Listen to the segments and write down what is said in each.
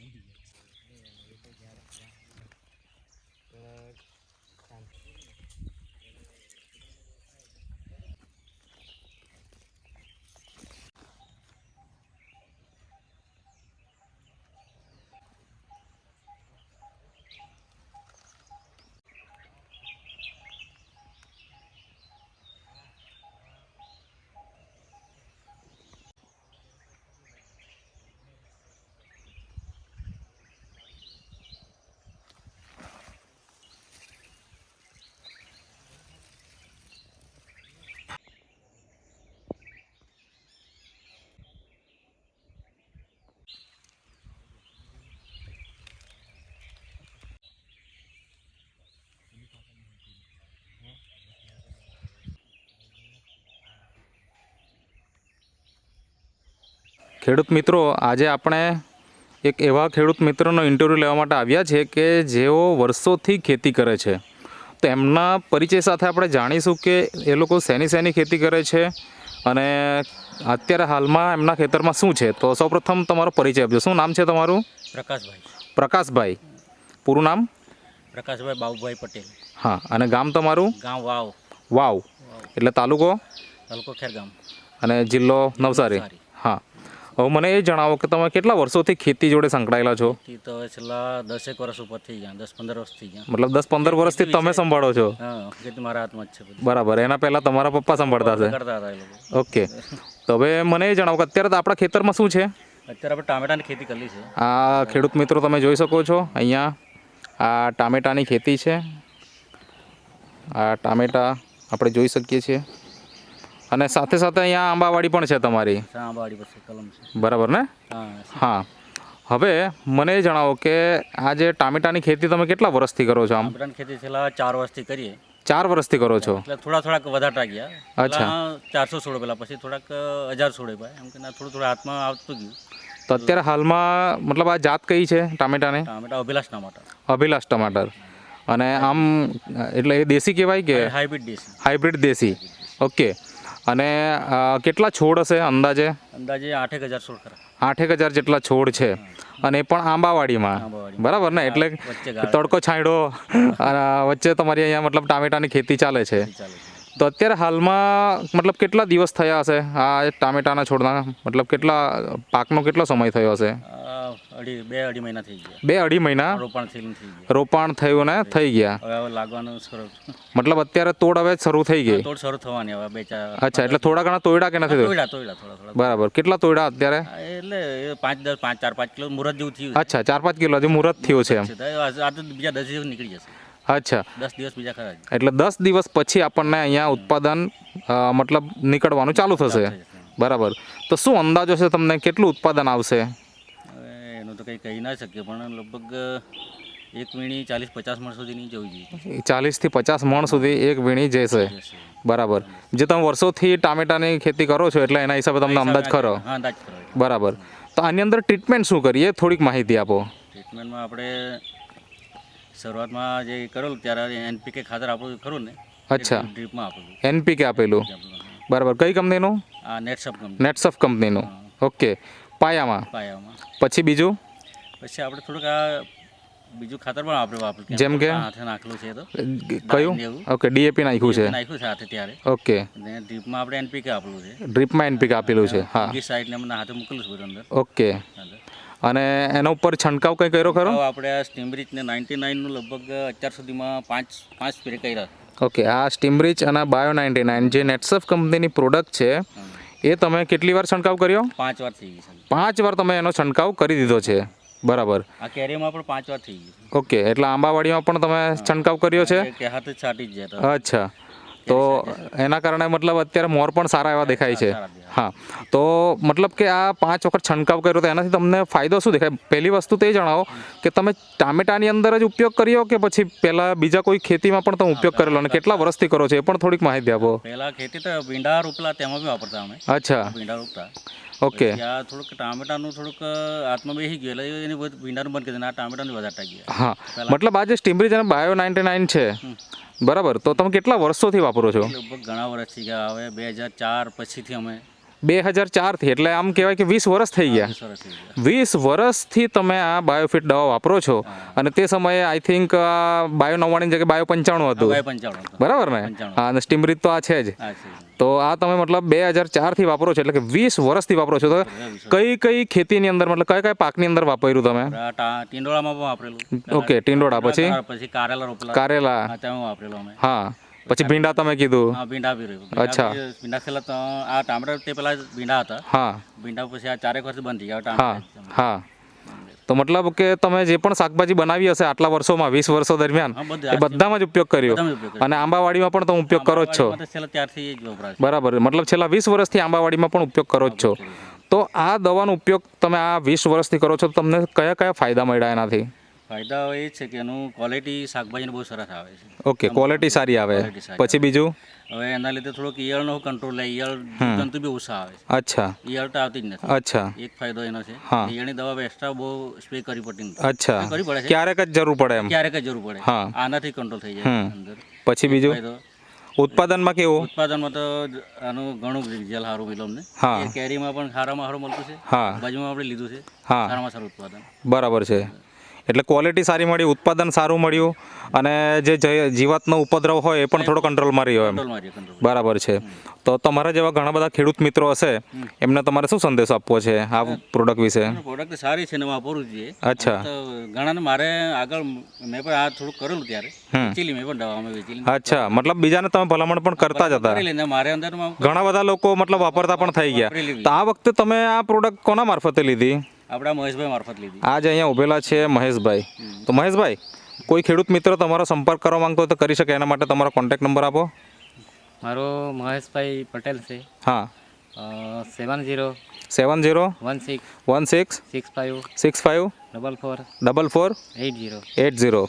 无敌。ખેડૂત મિત્રો આજે આપણે એક એવા ખેડૂત મિત્રનો ઇન્ટરવ્યૂ લેવા માટે આવ્યા છે કે જેઓ વર્ષોથી ખેતી કરે છે. તો એમના પરિચય સાથે આપણે જાણીશું કે એ લોકો શેની શેની ખેતી કરે છે અને અત્યારે હાલમાં એમના ખેતરમાં શું છે. તો સૌપ્રથમ તમારો પરિચય આપજો. શું નામ છે તમારું? પ્રકાશભાઈ. પ્રકાશભાઈ. પૂરું નામ? પ્રકાશભાઈ બાબુભાઈ પટેલ. હા અને ગામ તમારું? ગામ વાવ. વાવ. એટલે તાલુકો? તાલુકો ખેરગામ. અને જિલ્લો નવસારી. હવે મને એ જણાવો કે તમે કેટલા વર્ષોથી ખેતી જોડે સંકળાયેલા છો? તે તો હવે છેલ્લા દસેક વર્ષ ઉપર થઈ ગયા દસ પંદર વર્ષ થઈ ગયા. મતલબ દસ પંદર વર્ષથી તમે સંભાળો છો? હા ખેતી મારા હાથમાં જ છે બરાબર એના પહેલાં તમારા પપ્પા સંભાળતા હશે? કરતા હતા એ લોકો. ઓકે. તો હવે મને એ જણાવો કે અત્યારે તો આપણા ખેતરમાં શું છે? અત્યારે આપણે ટામેટાની ખેતી કરી છે. આ ખેડૂત મિત્રો તમે જોઈ શકો છો અહીંયા આ ટામેટાની ખેતી છે. આ ટામેટા આપણે જોઈ શકીએ છીએ. અને સાથે સાથે અહીંયા આંબાવાડી પણ છે તમારી? કલમ છે. બરાબર ને? હા હવે મને જણાવો કે આ જે ટામેટાની ખેતી તમે કેટલા વર્ષથી કરો છો આમ? ટામેટાની ખેતી છેલ્લા ચાર વર્ષથી કરીએ. ચાર વર્ષથી કરો છો? એટલે થોડા થોડાક વધારતા ગયા અચ્છા. ચારસો છોડે પેલા પછી થોડાક હજાર છોડે ભાઈ એમ કે થોડું થોડું હાથમાં આવતું ગયું. તો અત્યારે હાલમાં મતલબ આ જાત કઈ છે ટામેટાની? ટામેટા અભિલાષ ટમાટર. અભિલાષ ટમાટર. અને આમ એટલે એ દેશી કહેવાય કે? હાઇબ્રિડ દેશી. હાઇબ્રિડ દેશી. ઓકે. અને કેટલા છોડ હશે અંદાજે? અંદાજે આઠેક હજાર છોડ ખરા. આઠેક હજાર જેટલા છોડ છે. અને એ પણ આંબાવાડીમાં. બરાબર ને? એટલે તડકો છાંયડો વચ્ચે તમારી અહીંયા મતલબ ટામેટાની ખેતી ચાલે છે. તો અત્યારે હાલમાં મતલબ કેટલા દિવસ થયા હશે આ ટામેટાના છોડના? મતલબ કેટલા પાકનો કેટલો સમય થયો હશે? અઢી બે અઢી મહિના થઈ ગયા. બે અઢી મહિના? રોપણ થયેલું થઈ ગયા. રોપાણ થયું ને? થઈ ગયા. હવે હવે લાગવાનું શરૂ. મતલબ અત્યારે તોડ હવે શરૂ થઈ ગઈ? તોડ શરૂ થવાની હવે બે ચાર અચ્છા એટલે થોડા ઘણા તોયડા કે નથી તોયડા તોયડા થોડા થોડા. બરાબર. કેટલા તોયડા અત્યારે? એટલે પાંચ દસ પાંચ ચાર પાંચ કિલો મુહૂર્ત જેવું થયું અચ્છા ચાર પાંચ કિલો હજી મુહૂર્ત થયું છે આ તો બીજા દસ દિવસ નીકળી જશે. અચ્છા. દસ દિવસ બીજા ખરા એટલે દસ દિવસ પછી આપણને અહીંયા ઉત્પાદન મતલબ નીકળવાનું ચાલુ થશે. બરાબર. તો શું અંદાજો છે તમને? કેટલું ઉત્પાદન આવશે? એનું તો કંઈ કહી ના શકીએ પણ લગભગ એક વીણી ચાલીસ પચાસ મણ સુધીની જવી જોઈએ. ચાલીસથી પચાસ મણ સુધી એક વીણી જશે. બરાબર. જે તમે વર્ષોથી ટામેટાની ખેતી કરો છો એટલે એના હિસાબે તમને અંદાજ ખરો. હા અંદાજ ખરો. બરાબર. તો આની અંદર ટ્રીટમેન્ટ શું કરીએ? થોડીક માહિતી આપો. ટ્રીટમેન્ટમાં આપણે શરૂઆતમાં જે કરેલું ત્યારે એનપીકે ખાતર આપણું ખરું ને? અચ્છા. ડ્રીપમાં આપેલું. એનપીકે આપેલું. બરાબર. કઈ કંપનીનું? આ નેટસપ કંપની. નેટસફ કંપનીનું. ઓકે. પાયામાં? પાયામાં. પછી બીજું? પછી આપણે થોડુંક આ બીજું ખાતર પણ આપણે વાપર્યું જેમ કે? હાથે નાખેલું છે તો. કયું. ઓકે ડીએપી નાખ્યું છે. નાખ્યું છે હાથે ત્યારે. ઓકે. ને ડ્રીપમાં આપણે એનપીકે આપેલું છે. ડ્રીપમાં એનપીકે આપેલું છે હા. બીજી સાઈડને મને હાથે મૂકેલું છે અંદર. ઓકે. અને એના ઉપર છંટકાવ કંઈ કર્યો ખરો? આપણે આ સ્ટીમબ્રિજને નાઇન્ટી નાઇનનું લગભગ અત્યાર સુધીમાં પાંચ પાંચ સ્પ્રે કર્યા. ઓકે આ સ્ટીમરીચ અને બાયો નાઇન્ટી નાઇન જે નેટસફ કંપનીની પ્રોડક્ટ છે એ તમે કેટલી વાર છંટકાવ કર્યો? પાંચ વાર થઈ ગઈ પાંચ વાર તમે એનો છંટકાવ કરી દીધો છે. બરાબર. આ કેરીમાં પણ પાંચ વાર થઈ ગઈ ઓકે એટલે આંબાવાડીમાં પણ તમે છંટકાવ કર્યો છે? કે હાથે છાટી જ અચ્છા. તો એના કારણે મતલબ અત્યારે મોર પણ સારા એવા દેખાય છે. હા. તો મતલબ કે આ પાંચ વખત છંટકાવ કર્યો તો એનાથી તમને ફાયદો શું દેખાય? પહેલી વસ્તુ તો એ જણાવો કે તમે ટામેટાની અંદર જ ઉપયોગ કર્યો કે પછી પહેલાં બીજા કોઈ ખેતીમાં પણ તમે ઉપયોગ કરેલો? અને કેટલા વર્ષથી કરો છો? એ પણ થોડીક માહિતી આપો. પહેલા ખેતી તો ભીંડા રોપલા તેમાં બી વાપરતા અમે. અચ્છા. ભીંડા રોપતા. ઓકે. આ થોડુંક ટામેટાનું થોડુંક હાથમાં બેસી ગયું એટલે એની બધું ભીંડાનું બંધ કરી દીધું આ ટામેટાનું વધારે ગયા હા. મતલબ આ જે સ્ટીમરીજ અને બાયો નાઇન્ટી નાઇન છે બરાબર. તો તમે કેટલા વર્ષોથી વાપરો છો? લગભગ ઘણા વર્ષથી ગયા. હવે બે હજાર ચાર પછીથી અમે બે હજાર ચારથી એટલે આમ કહેવાય કે વીસ વર્ષ થઈ ગયા. વીસ વર્ષથી તમે આ બાયોફિટ દવા વાપરો છો. અને તે સમયે આઈ થિંક બાયો નવ્વાણી જગ્યાએ બાયો પંચાણું હતું. બરાબર ને? હા અને સ્ટીમરીત તો આ છે જ. તો આ તમે મતલબ બે હજાર ચારથી વાપરો છો એટલે કે વીસ વર્ષથી વાપરો છો. તો કઈ કઈ ખેતીની અંદર મતલબ કયા કયા પાકની અંદર વાપર્યું તમે? ટીંડોળામાં પણ વાપરેલું. ઓકે ટીંડોળા પછી? પછી કારેલા કારેલા. હા. પછી ભીંડા તમે કીધું? હા ભીંડા બી રહ્યું. અચ્છા. ભીંડા છેલ્લા તો આ ટામેટા તે પેલા ભીંડા હતા. હા. ભીંડા પછી આ ચારેક વર્ષ બંધ થઈ ગયા હા હા. તો મતલબ કે તમે જે પણ શાકભાજી બનાવી હશે આટલા વર્ષોમાં વીસ વર્ષો દરમિયાન એ બધામાં જ ઉપયોગ કર્યો. અને આંબાવાડીમાં પણ તમે ઉપયોગ કરો જ છો. બરાબર. મતલબ છેલ્લા વીસ વર્ષથી આંબાવાડીમાં પણ ઉપયોગ કરો જ છો. તો આ દવાનો ઉપયોગ તમે આ વીસ વર્ષથી કરો છો તો તમને કયા કયા ફાયદા મળ્યા એનાથી? ફાયદાઓ એ છે કે એનું ક્વોલિટી શાકભાજીને બહુ સરસ આવે છે. ઓકે ક્વોલિટી સારી આવે. પછી બીજું? હવે એના લીધે થોડોક ઈયળનો કંટ્રોલ લે ઈયળ જંતુ બી ઓછા આવે છે. અચ્છા. ઈયળ તો આવતી જ નથી. અચ્છા. એક ફાયદો એનો છે ઈયળની દવા એક્સ્ટ્રા બહુ સ્પ્રે કરવી પડતી નથી. અચ્છા. કરવી પડે છે. ક્યારેક જ જરૂર પડે એમ. ક્યારેક જ જરૂર પડે. આનાથી કંટ્રોલ થઈ જાય અંદર. પછી બીજું? ઉત્પાદનમાં કેવું? ઉત્પાદનમાં તો આનું ઘણું રિઝલ્ટ સારું મળ્યું અમને. હા. કેરીમાં પણ સારામાં સારું મળતું છે. હા. બાજુમાં આપણે લીધું છે. હા. સારામાં સારું ઉત્પાદન. બરાબર છે. એટલે ક્વોલિટી સારી મળી ઉત્પાદન સારું મળ્યું અને જે જીવાતનો ઉપદ્રવ હોય એ પણ થોડો કંટ્રોલમાં રહ્યો એમ. બરાબર છે. તો તમારા જેવા ઘણા બધા ખેડૂત મિત્રો હશે એમને તમારે શું સંદેશો આપવો છે આ પ્રોડક્ટ વિશે? પ્રોડક્ટ સારી છે ને વાપરવું જોઈએ અચ્છા. ઘણાને મારે આગળ મેં પણ આ થોડું કરેલું ત્યારે. વેચેલી મેં પણ દવા અમે વેચેલી. અચ્છા મતલબ બીજાને તમે ભલામણ પણ કરતા જ હતા. મારે અંદર ઘણા બધા લોકો મતલબ વાપરતા પણ થઈ ગયા. તો આ વખતે તમે આ પ્રોડક્ટ કોના મારફતે લીધી? આપણા મહેશભાઈ મારફત લીધી. આજે અહીંયા ઉભેલા છે મહેશભાઈ. તો મહેશભાઈ કોઈ ખેડૂત મિત્ર તમારો સંપર્ક કરવા માંગતો હોય તો કરી શકે એના માટે તમારો કોન્ટેક્ટ નંબર આપો. મારો મહેશભાઈ પટેલ છે. હા. Seven zero seven zero one six one six six five six five double four double four eight zero eight zero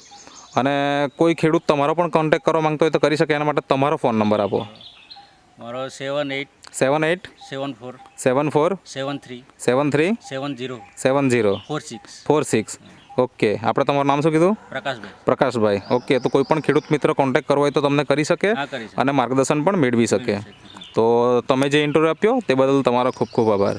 અને કોઈ ખેડૂત તમારો પણ કોન્ટેક્ટ કરવા માંગતો હોય તો કરી શકે એના માટે તમારો ફોન નંબર આપો. મારો seven eight seven eight seven four seven four seven three seven three seven zero seven zero four six four six okay. આપણે તમારું નામ શું કીધું? પ્રકાશભાઈ. પ્રકાશભાઈ. ઓકે તો કોઈ પણ ખેડૂત મિત્ર કોન્ટેક્ટ કરવો હોય તો તમને કરી શકે અને માર્ગદર્શન પણ મેળવી શકે. તો તમે જે ઇન્ટરવ્યૂ આપ્યો તે બદલ તમારો ખૂબ ખૂબ આભાર.